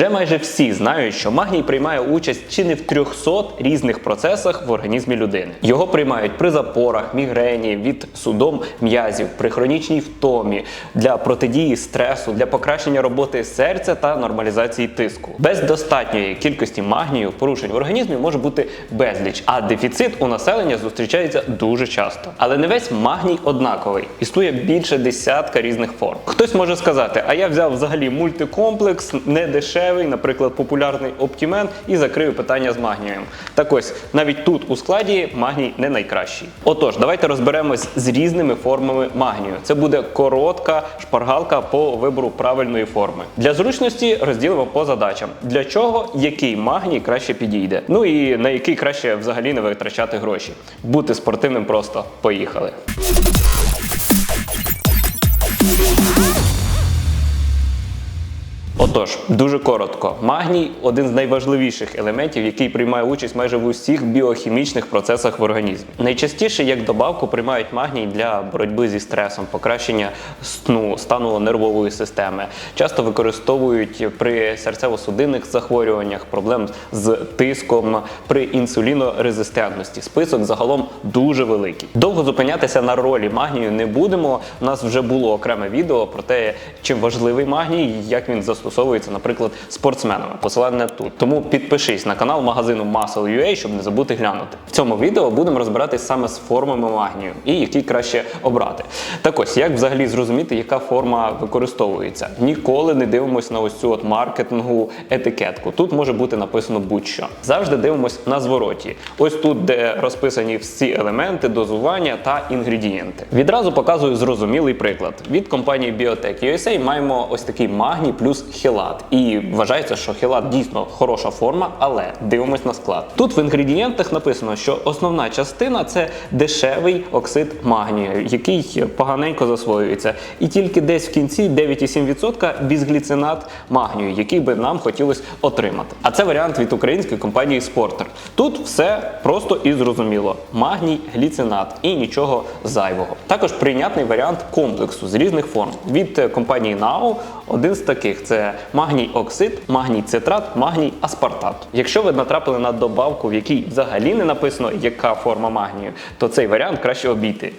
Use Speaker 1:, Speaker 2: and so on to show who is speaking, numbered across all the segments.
Speaker 1: Вже майже всі знають, що магній приймає участь чи не в 300 різних процесах в організмі людини. Його приймають при запорах, мігрені, від судом м'язів, при хронічній втомі, для протидії стресу, для покращення роботи серця та нормалізації тиску. Без достатньої кількості магнію порушень в організмі може бути безліч, а дефіцит у населення зустрічається дуже часто. Але не весь магній однаковий. Існує більше десятка різних форм. Хтось може сказати, а я взяв взагалі мультикомплекс, не дешевий, наприклад, популярний Оптімен, і закрию питання з магнієм. Так ось, навіть тут у складі магній не найкращий. Отож, давайте розберемось з різними формами магнію. Це буде коротка шпаргалка по вибору правильної форми. Для зручності розділимо по задачам. Для чого який магній краще підійде? Ну і на який краще взагалі не витрачати гроші. Бути спортивним просто поїхали. Отож, дуже коротко, магній один з найважливіших елементів, який приймає участь майже в усіх біохімічних процесах в організмі. Найчастіше як добавку приймають магній для боротьби зі стресом, покращення сну, стану нервової системи. Часто використовують при серцево-судинних захворюваннях, проблем з тиском, при інсулінорезистентності. Список загалом дуже великий. Довго зупинятися на ролі магнію не будемо. У нас вже було окреме відео про те, чим важливий магній, як він застосовується, наприклад, спортсменами. Посилання тут. Тому підпишись на канал магазину Muscle.ua, щоб не забути глянути. В цьому відео будемо розбиратись саме з формами магнію і які краще обрати. Так ось, як взагалі зрозуміти, яка форма використовується. Ніколи не дивимося на ось цю от маркетингу етикетку. Тут може бути написано будь-що. Завжди дивимось на звороті. Ось тут, де розписані всі елементи, дозування та інгредієнти. Відразу показую зрозумілий приклад. Від компанії Biotech USA маємо ось такий магній плюс хелат. І вважається, що хелат дійсно хороша форма, але дивимось на склад. Тут в інгредієнтах написано, що основна частина це дешевий оксид магнію, який поганенько засвоюється. І тільки десь в кінці 9,7% бізгліцинат магнію, який би нам хотілося отримати. А це варіант від української компанії Спортер. Тут все просто і зрозуміло: магній, гліцинат і нічого зайвого. Також прийнятний варіант комплексу з різних форм. Від компанії НАО один з таких це магній оксид, магній цитрат, магній аспартат. Якщо ви натрапили на добавку, в якій взагалі не написано, яка форма магнію, то цей варіант краще обійти.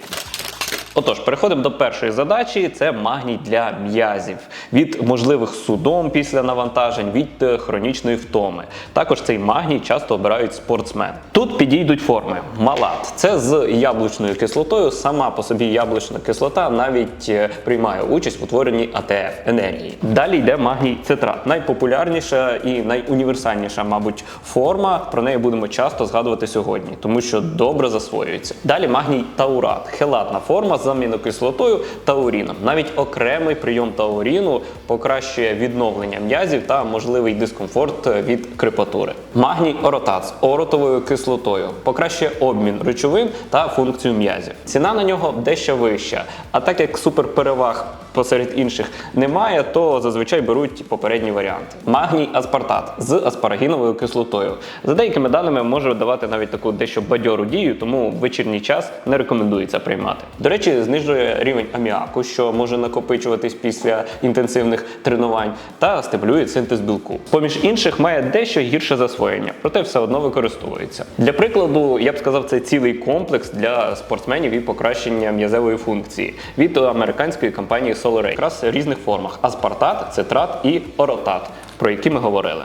Speaker 1: Отож, переходимо до першої задачі: це магній для м'язів від можливих судом після навантажень, від е, хронічної втоми. Також цей магній часто обирають спортсмени. Тут підійдуть форми. Малат це з яблучною кислотою. Сама по собі яблучна кислота навіть е, приймає участь в утворенні АТФ енергії. Далі йде магній цитрат. Найпопулярніша і найуніверсальніша, мабуть, форма. Про неї будемо часто згадувати сьогодні, тому що добре засвоюється. Далі магній таурат, хелатна форма з амінокислотою тауріном. Навіть окремий прийом тауріну покращує відновлення м'язів та можливий дискомфорт від крепатури. Магній оротат з оротовою кислотою покращує обмін речовин та функцію м'язів. Ціна на нього дещо вища. А так як суперпереваг посеред інших немає, то зазвичай беруть попередні варіанти. Магній аспартат з аспарагіновою кислотою. За деякими даними може давати навіть таку дещо бадьору дію, тому вечірній час не рекомендується приймати. До речі, знижує рівень аміаку, що може накопичуватись після інтенсивних тренувань, та стимулює синтез білку. Поміж інших має дещо гірше засвоєння, проте все одно використовується. Для прикладу, я б сказав, це цілий комплекс для спортсменів і покращення м'язевої функції від американської компанії SolarAid. якраз в різних формах: аспартат, цитрат і оротат, про які ми говорили.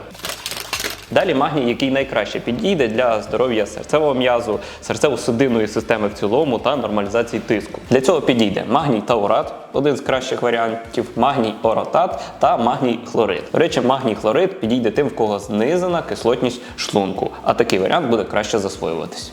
Speaker 1: Далі магній, який найкраще підійде для здоров'я серцевого м'язу, серцево-судинної системи в цілому та нормалізації тиску. Для цього підійде магній таурат, один з кращих варіантів, магній оротат та магній хлорид. До речі, магній хлорид підійде тим, в кого знизена кислотність шлунку, а такий варіант буде краще засвоюватись.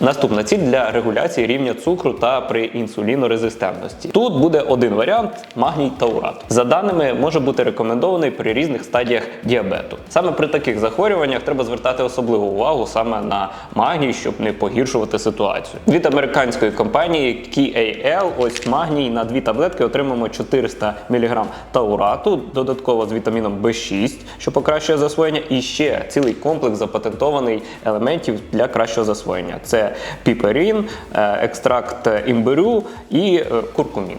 Speaker 1: Наступна ціль для регуляції рівня цукру та при інсулінорезистентності. Тут буде один варіант магній таурат. За даними, може бути рекомендований при різних стадіях діабету. Саме при таких захворюваннях треба звертати особливу увагу саме на магній, щоб не погіршувати ситуацію. Від американської компанії KAL ось магній на дві таблетки отримаємо 400 мг таурату, додатково з вітаміном B6, що покращує засвоєння, і ще цілий комплекс запатентований елементів для кращого засвоєння. Це піперін, е, екстракт імбирю і е, куркумін.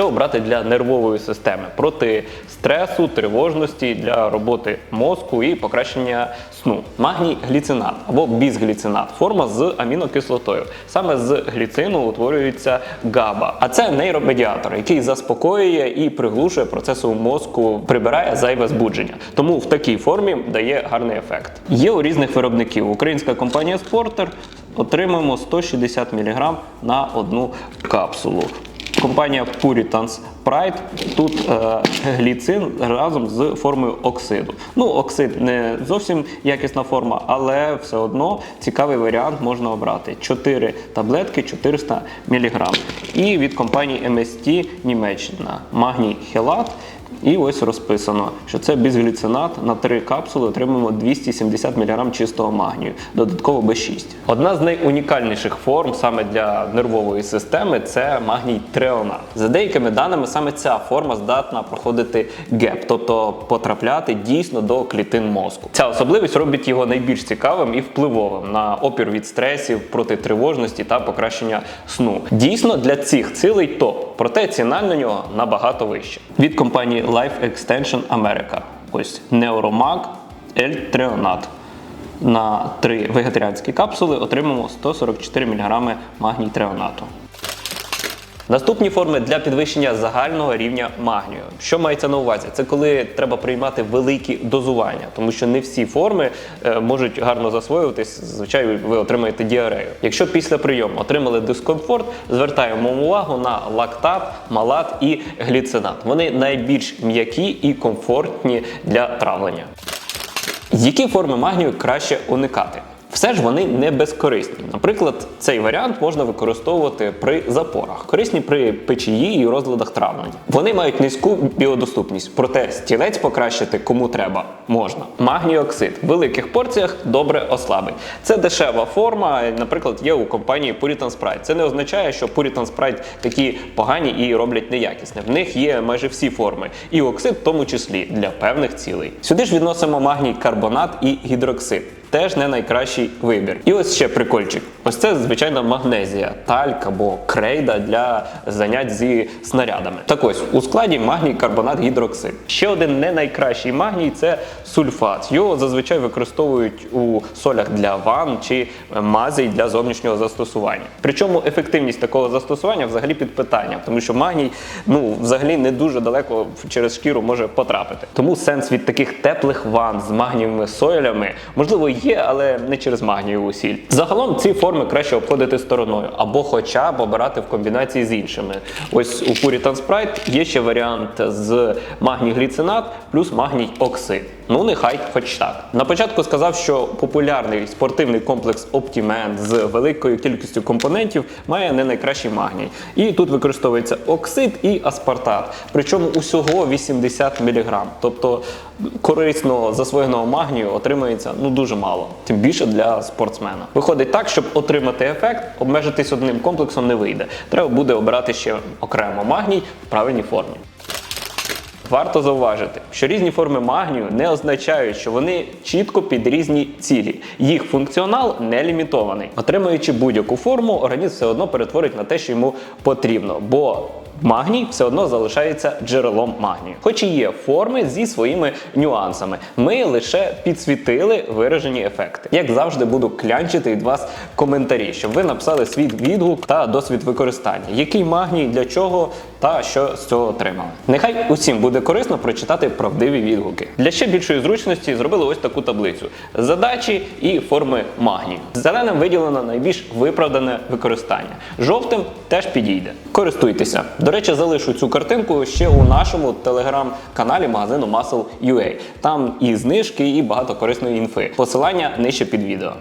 Speaker 1: Що обрати для нервової системи проти стресу, тривожності для роботи мозку і покращення сну. Магній гліцинат або бізгліцинат форма з амінокислотою. Саме з гліцину утворюється габа, а це нейромедіатор, який заспокоює і приглушує процеси у мозку, прибирає зайве збудження. Тому в такій формі дає гарний ефект. Є у різних виробників. Українська компанія Спортер отримуємо 160 мг на одну капсулу. Компанія Puritans Pride тут е, гліцин разом з формою оксиду. Ну, оксид не зовсім якісна форма, але все одно цікавий варіант можна обрати. 4 таблетки 400 мг. І від компанії MST Німеччина магній хелат. І ось розписано, що це бізгліцинат на 3 капсули отримуємо 270 мг чистого магнію, додатково B6. Одна з найунікальніших форм саме для нервової системи це магній треонат. За деякими даними, саме ця форма здатна проходити ГЕП, тобто потрапляти дійсно до клітин мозку. Ця особливість робить його найбільш цікавим і впливовим на опір від стресів, проти тривожності та покращення сну. Дійсно для цих цілей топ, проте ціна на нього набагато вища. Від компанії Life Extension America. Ось Neuromag L Treonat. На три вегетаріанські капсули отримаємо 144 мг магній треонату. Наступні форми для підвищення загального рівня магнію. Що мається на увазі? Це коли треба приймати великі дозування, тому що не всі форми е, можуть гарно засвоюватись. Звичайно, ви отримаєте діарею. Якщо після прийому отримали дискомфорт, звертаємо увагу на лактат, малат і гліцинат. Вони найбільш м'які і комфортні для травлення. Які форми магнію краще уникати? Все ж вони не безкорисні. Наприклад, цей варіант можна використовувати при запорах, корисні при печії і розладах травлення. Вони мають низьку біодоступність, проте стілець покращити кому треба можна. Магніоксид в великих порціях добре ослабить. Це дешева форма, наприклад, є у компанії Puritan Sprite. Це не означає, що Puritan Sprite такі погані і роблять неякісне. В них є майже всі форми, і оксид в тому числі для певних цілей. Сюди ж відносимо магній карбонат і гідроксид. Теж не найкращий вибір. І ось ще прикольчик. Ось це звичайно магнезія, тальк або крейда для занять зі снарядами. Так ось у складі магній карбонат гідроксид. Ще один не найкращий магній це сульфат. Його зазвичай використовують у солях для ванн чи мазей для зовнішнього застосування. Причому ефективність такого застосування взагалі під питанням, тому що магній ну взагалі не дуже далеко через шкіру може потрапити. Тому сенс від таких теплих ванн з магнієвими солями можливо є, але не через магнієву сіль. Загалом ці форми краще обходити стороною або хоча б обирати в комбінації з іншими. Ось у Puritan Sprite є ще варіант з магній гліцинат плюс магній оксид. Ну, нехай хоч так. На початку сказав, що популярний спортивний комплекс Optiment з великою кількістю компонентів має не найкращий магній. І тут використовується оксид і аспартат. Причому усього 80 мг. Тобто корисно засвоєного магнію отримується ну дуже мало, тим більше для спортсмена. Виходить так, щоб отримати ефект, обмежитись одним комплексом не вийде. Треба буде обирати ще окремо магній в правильній формі. Варто зауважити, що різні форми магнію не означають, що вони чітко під різні цілі. Їх функціонал не лімітований. Отримуючи будь-яку форму, організм все одно перетворить на те, що йому потрібно. Бо Магній все одно залишається джерелом магнію, хоч і є форми зі своїми нюансами. Ми лише підсвітили виражені ефекти. Як завжди, буду клянчити від вас коментарі, щоб ви написали свій відгук та досвід використання, який магній для чого та що з цього отримали. Нехай усім буде корисно прочитати правдиві відгуки. Для ще більшої зручності зробили ось таку таблицю: задачі і форми магнію. Зеленим виділено найбільш виправдане використання. Жовтим теж підійде. Користуйтеся. До речі, залишу цю картинку ще у нашому телеграм-каналі магазину Muscle.ua. Там і знижки, і багато корисної інфи. Посилання нижче під відео.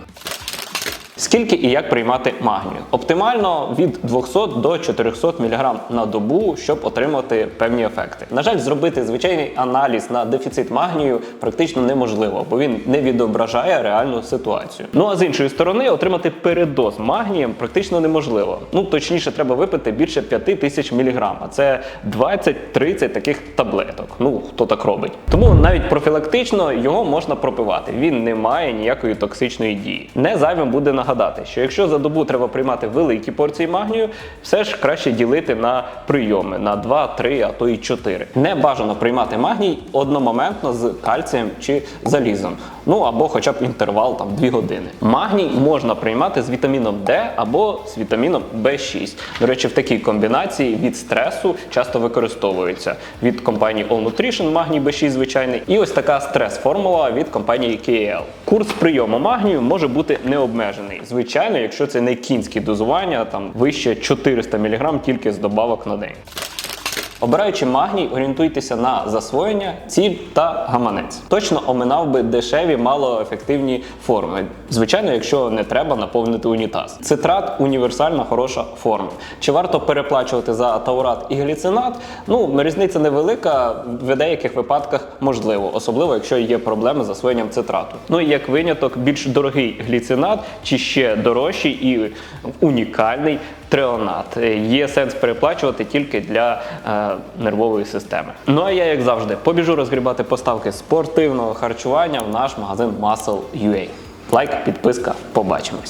Speaker 1: Скільки і як приймати магнію? Оптимально від 200 до 400 мг на добу, щоб отримати певні ефекти. На жаль, зробити звичайний аналіз на дефіцит магнію практично неможливо, бо він не відображає реальну ситуацію. Ну а з іншої сторони, отримати передоз магнієм практично неможливо. Ну точніше, треба випити більше 5 тисяч мг, а це 20-30 таких таблеток. Ну хто так робить? Тому навіть профілактично його можна пропивати. Він не має ніякої токсичної дії. Не зайвим буде нагадати нагадати, що якщо за добу треба приймати великі порції магнію, все ж краще ділити на прийоми на 2, 3, а то і 4. Не бажано приймати магній одномоментно з кальцієм чи залізом. Ну або хоча б інтервал там 2 години. Магній можна приймати з вітаміном Д або з вітаміном В6. До речі, в такій комбінації від стресу часто використовується від компанії All Nutrition магній B6 звичайний, і ось така стрес-формула від компанії KL. Курс прийому магнію може бути необмежений. Звичайно, якщо це не кінські дозування, там вище 400 мг тільки з добавок на день. Обираючи магній, орієнтуйтеся на засвоєння, ціль та гаманець. Точно оминав би дешеві, малоефективні форми. Звичайно, якщо не треба наповнити унітаз. Цитрат універсальна хороша форма. Чи варто переплачувати за таурат і гліцинат? Ну, різниця невелика, в деяких випадках можливо, особливо якщо є проблеми з засвоєнням цитрату. Ну і як виняток, більш дорогий гліцинат чи ще дорожчий і унікальний треонат. Е, Є сенс переплачувати тільки для е, нервової системи. Ну а я, як завжди, побіжу розгрібати поставки спортивного харчування в наш магазин Muscle.ua. Лайк, підписка, побачимось.